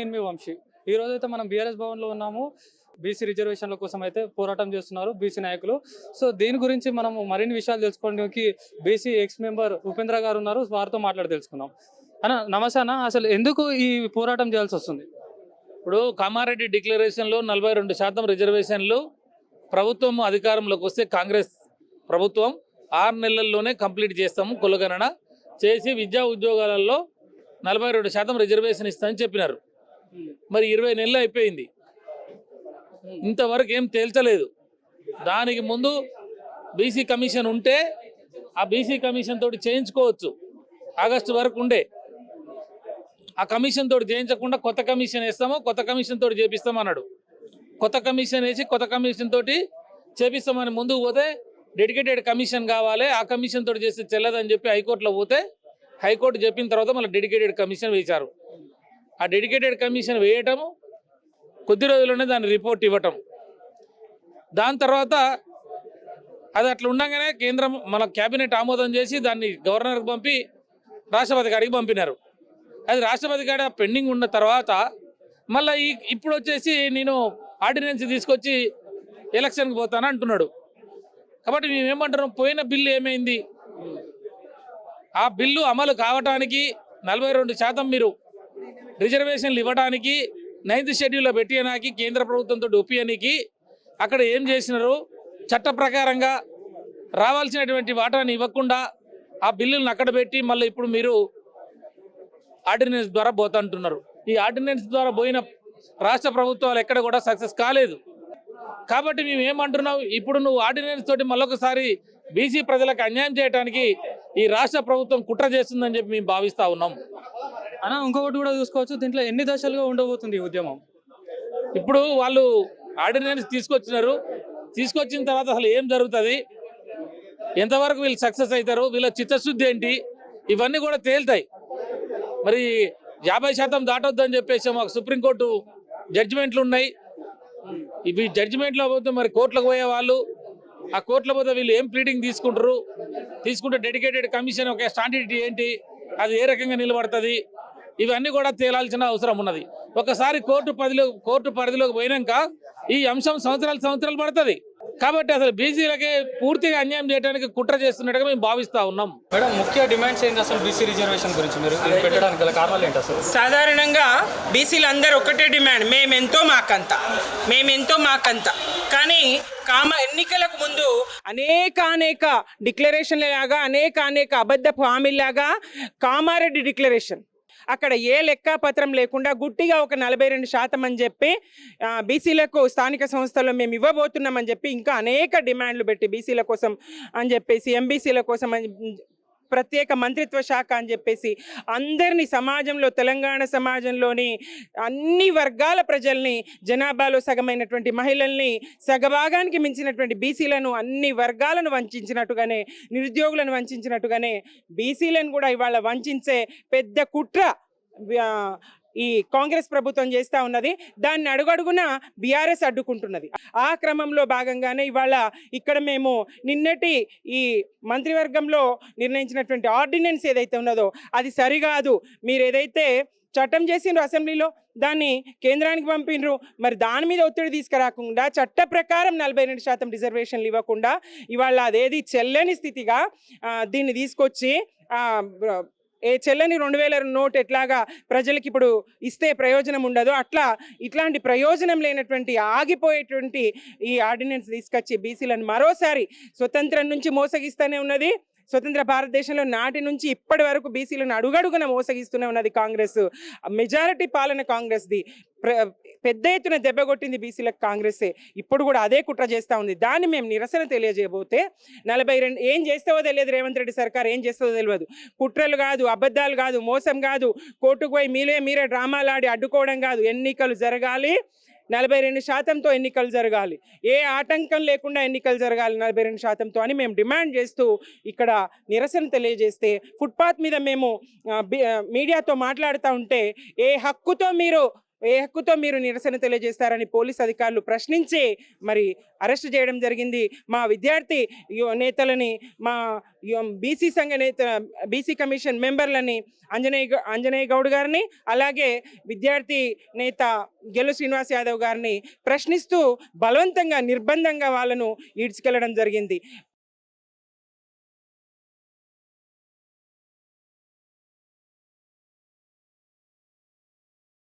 నేను మీ వంశీ. ఈ రోజు అయితే మనం బీఆర్ఎస్ భవన్లో ఉన్నాము. బీసీ రిజర్వేషన్ల కోసం అయితే పోరాటం చేస్తున్నారు బీసీ నాయకులు. సో దీని గురించి మనం మరిన్ని విషయాలు తెలుసుకోవడానికి బీసీ ఎక్స్ మెంబర్ ఉపేంద్ర గారు ఉన్నారు. వారితో మాట్లాడి తెలుసుకుందాం. అన్న నమస్తే అన్న. అసలు ఎందుకు ఈ పోరాటం చేయాల్సి వస్తుంది? ఇప్పుడు కామారెడ్డి డిక్లరేషన్లో నలభై రెండు శాతం రిజర్వేషన్లు ప్రభుత్వం అధికారంలోకి వస్తే కాంగ్రెస్ ప్రభుత్వం ఆరు నెలల్లోనే కంప్లీట్ చేస్తాము కులగణన. చేసి విద్యా ఉద్యోగాలలో నలభై రెండు శాతం రిజర్వేషన్ ఇస్తామని చెప్పినారు. మరి ఇరవై నెలలు అయిపోయింది. ఇంతవరకు ఏం తేల్చలేదు. దానికి ముందు బీసీ కమిషన్ ఉంటే ఆ బీసీ కమిషన్ తోటి చేయించుకోవచ్చు. ఆగస్టు వరకు ఉండే. ఆ కమిషన్ తోటి చేయించకుండా కొత్త కమిషన్ వేస్తాము కొత్త కమిషన్ తోటి చేపిస్తాం అన్నాడు. కొత్త కమిషన్ వేసి కొత్త కమిషన్ తోటి చేపిస్తామని ముందుకు పోతే డెడికేటెడ్ కమిషన్ కావాలి ఆ కమిషన్ తోటి చేస్తే చెల్లదని చెప్పి హైకోర్టులో పోతే హైకోర్టు చెప్పిన తర్వాత మళ్ళీ డెడికేటెడ్ కమిషన్ వేశారు. ఆ డెడికేటెడ్ కమిషన్ వేయటము కొద్ది రోజుల్లోనే దాని రిపోర్ట్ ఇవ్వటం. దాని తర్వాత అది అట్లా ఉండగానే కేంద్రం మన కేబినెట్ ఆమోదం చేసి దాన్ని గవర్నర్కి పంపి రాష్ట్రపతి గారికి పంపినారు. అది రాష్ట్రపతి గారి పెండింగ్ ఉన్న తర్వాత మళ్ళీ ఈ ఇప్పుడు వచ్చేసి నేను ఆర్డినెన్స్ తీసుకొచ్చి ఎలక్షన్కి పోతాను అంటున్నాడు. కాబట్టి మేమేమంటున్నాం పోయిన బిల్లు ఏమైంది? ఆ బిల్లు అమలు కావటానికి నలభై రెండు శాతం మీరు రిజర్వేషన్లు ఇవ్వడానికి నైన్త్ షెడ్యూల్లో పెట్టినాకి కేంద్ర ప్రభుత్వంతో ఒప్పియనికి అక్కడ ఏం చేసినారు? చట్ట ప్రకారంగా రావాల్సినటువంటి వాటాని ఇవ్వకుండా ఆ బిల్లులను అక్కడ పెట్టి మళ్ళీ ఇప్పుడు మీరు ఆర్డినెన్స్ ద్వారా పోతుంటున్నారు. ఈ ఆర్డినెన్స్ ద్వారా పోయిన రాష్ట్ర ప్రభుత్వాలు ఎక్కడ కూడా సక్సెస్ కాలేదు. కాబట్టి మేము ఏమంటున్నాం? ఇప్పుడు నువ్వు ఆర్డినెన్స్ తోటి మళ్ళొకసారి బీసీ ప్రజలకు అన్యాయం చేయడానికి ఈ రాష్ట్ర ప్రభుత్వం కుట్ర చేస్తుందని చెప్పి మేము భావిస్తూ ఉన్నాం. అన్న ఇంకొకటి కూడా చూసుకోవచ్చు. దీంట్లో ఎన్ని దశలుగా ఉండబోతుంది ఈ ఉద్యమం? ఇప్పుడు వాళ్ళు ఆర్డినెన్స్ తీసుకొచ్చినారు. తీసుకొచ్చిన తర్వాత అసలు ఏం జరుగుతుంది? ఎంతవరకు వీళ్ళు సక్సెస్ అవుతారు? వీళ్ళ చిత్తశుద్ధి ఏంటి? ఇవన్నీ కూడా తేలుతాయి. మరి యాభై శాతం దాటొద్దని చెప్పేసి మాకు సుప్రీంకోర్టు జడ్జిమెంట్లు ఉన్నాయి. ఇవి జడ్జిమెంట్లో పోతే మరి కోర్టులకు పోయే వాళ్ళు ఆ కోర్టులో పోతే వీళ్ళు ఏం ప్లీడింగ్ తీసుకుంటారు? తీసుకుంటే డెడికేటెడ్ కమిషన్ ఒక స్టాండర్డ్ ఏంటి? అది ఏ రకంగా నిలబడుతుంది? ఇవన్నీ కూడా తేలాల్సిన అవసరం ఉన్నది. ఒకసారి కోర్టు పరిధిలో కోర్టు పరిధిలోకి పోయినాక ఈ అంశం సంవత్సరాలు సంవత్సరాలు పడుతుంది. కాబట్టి అసలు బీసీలకే పూర్తిగా అన్యాయం చేయడానికి కుట్ర చేస్తున్నట్టుగా మేము భావిస్తా ఉన్నాం. మేడం ముఖ్య డిమాండ్స్ ఏంటి అసలు బీసీ రిజర్వేషన్ గురించి? మీరు పెట్టడానికి గల కారణాలు ఏంటి అసలు? సాధారణంగా బీసీలు అందరూ ఒకటే డిమాండ్. మేమెంతో మాకంత. మేమెంతో మాకంత. కానీ కామ ఎన్నికలకు ముందు అనేక అనేక డిక్లరేషన్ల లాగా అనేక అనేక అబద్ధపు హామీలాగా కామారెడ్డి డిక్లరేషన్ అక్కడ ఏ లెక్కాపత్రం లేకుండా గుట్టిగా ఒక నలభై రెండు శాతం అని చెప్పి బీసీలకు స్థానిక సంస్థల్లో మేము ఇవ్వబోతున్నామని చెప్పి ఇంకా అనేక డిమాండ్లు పెట్టి బీసీల కోసం అని చెప్పేసి ఎంబీసీల కోసం అని ప్రత్యేక మంత్రిత్వ శాఖ అని చెప్పేసి అందరినీ సమాజంలో తెలంగాణ సమాజంలోని అన్ని వర్గాల ప్రజల్ని జనాభాలో సగమైనటువంటి మహిళల్ని సగభాగానికి మించినటువంటి బీసీలను అన్ని వర్గాలను వంచినట్టుగానే నిరుద్యోగులను వంచినట్టుగానే బీసీలను కూడా ఇవాళ వంచే పెద్ద కుట్ర ఈ కాంగ్రెస్ ప్రభుత్వం చేస్తూ ఉన్నది. దాన్ని అడుగడుగున బీఆర్ఎస్ అడ్డుకుంటున్నది. ఆ క్రమంలో భాగంగానే ఇవాళ ఇక్కడ మేము నిన్నటి ఈ మంత్రివర్గంలో నిర్ణయించినటువంటి ఆర్డినెన్స్ ఏదైతే ఉన్నదో అది సరికాదు మీరు ఏదైతే చట్టం చేసిండ్రు అసెంబ్లీలో దాన్ని కేంద్రానికి పంపిండ్రు. మరి దాని మీద ఒత్తిడి తీసుకురాకుండా చట్ట ప్రకారం నలభై రెండు శాతం రిజర్వేషన్లు ఇవ్వకుండా ఇవాళ అదేది చెల్లని స్థితిగా దీన్ని తీసుకొచ్చి ఏ చెల్లని రెండు వేల నోట్ ఎట్లాగా ప్రజలకి ఇప్పుడు ఇస్తే ప్రయోజనం ఉండదో. అట్లా ఇట్లాంటి ప్రయోజనం లేనటువంటి ఆగిపోయేటువంటి ఈ ఆర్డినెన్స్ తీసుకొచ్చి బీసీలను మరోసారి స్వతంత్రం నుంచి మోసగిస్తూనే ఉన్నది. స్వతంత్ర భారతదేశంలో నాటి నుంచి ఇప్పటి వరకు బీసీలను అడుగడుగున మోసగిస్తూనే ఉన్నది కాంగ్రెస్. మెజారిటీ పాలన కాంగ్రెస్ది. ప్ర పెద్ద ఎత్తున దెబ్బ కొట్టింది బీసీలకు కాంగ్రెసే. ఇప్పుడు కూడా అదే కుట్ర చేస్తూ ఉంది. దాన్ని మేము నిరసన తెలియజేయబోతే నలభై రెండు ఏం చేస్తావో తెలియదు రేవంత్ రెడ్డి సర్కార్ ఏం చేస్తుందో తెలియదు. కుట్రలు కాదు అబద్ధాలు కాదు మోసం కాదు. కోర్టుకు పోయి మీరే మీరే డ్రామాలు ఆడి అడ్డుకోవడం కాదు. ఎన్నికలు జరగాలి. నలభై రెండు శాతంతో ఎన్నికలు జరగాలి. ఏ ఆటంకం లేకుండా ఎన్నికలు జరగాలి నలభై రెండు శాతంతో అని మేము డిమాండ్ చేస్తూ ఇక్కడ నిరసన తెలియజేస్తే ఫుట్పాత్ మీద మేము మీడియాతో మాట్లాడుతూ ఉంటే ఏ హక్కుతో మీరు ఏ హక్కుతో మీరు నిరసన తెలియజేస్తారని పోలీస్ అధికారులు ప్రశ్నించి మరి అరెస్ట్ చేయడం జరిగింది. మా విద్యార్థి నేతలని మా బీసీ సంఘ నేత బీసీ కమిషన్ మెంబర్లని అంజనేయ అంజనేయ గౌడ్ గారిని అలాగే విద్యార్థి నేత గెలు శ్రీనివాస్ యాదవ్ గారిని ప్రశ్నిస్తూ బలవంతంగా నిర్బంధంగా వాళ్ళను ఈడ్చుకెళ్ళడం జరిగింది.